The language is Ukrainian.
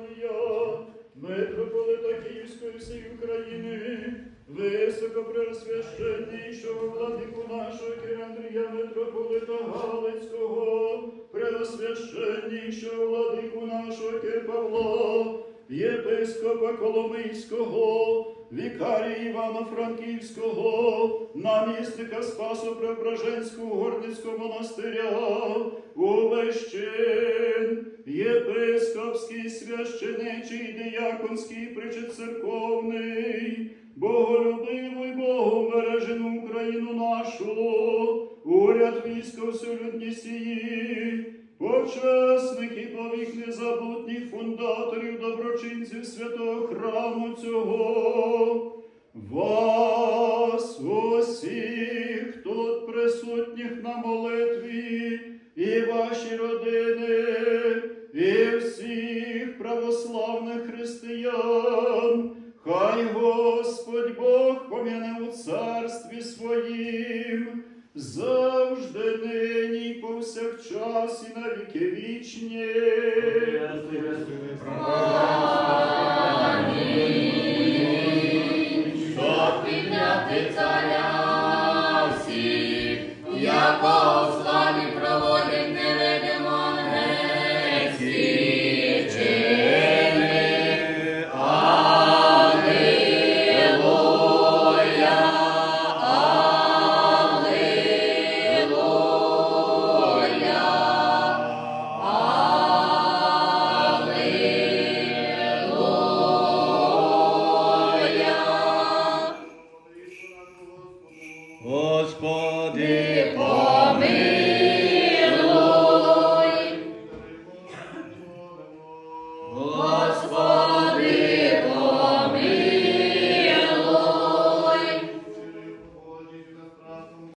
Євангелія, митрополита Київської всієї України, високопреосвященнішого владику нашого Киря Андрія, митрополита Галицького, преосвященнішого владику нашого Кир Павла, єпископа Коломийського, вікарія Івано-Франківського, намісника Спасо Преображенського Горницького монастиря, увещин, єпископський, священичий, дияконський, причет-церковний, боголюбивий Богом бережену Україну нашу, уряд військо всюлюдні сії, Почесників повік незабутніх фундаторів, доброчинців святого храму цього, вас усіх тут присутніх на молитві, і ваші родини, православних християн, хай Господь Бог пом'яне у царстві своїм завжди нині, повсякчас і на віки вічні. Якого Господи, Помилуй, Господи,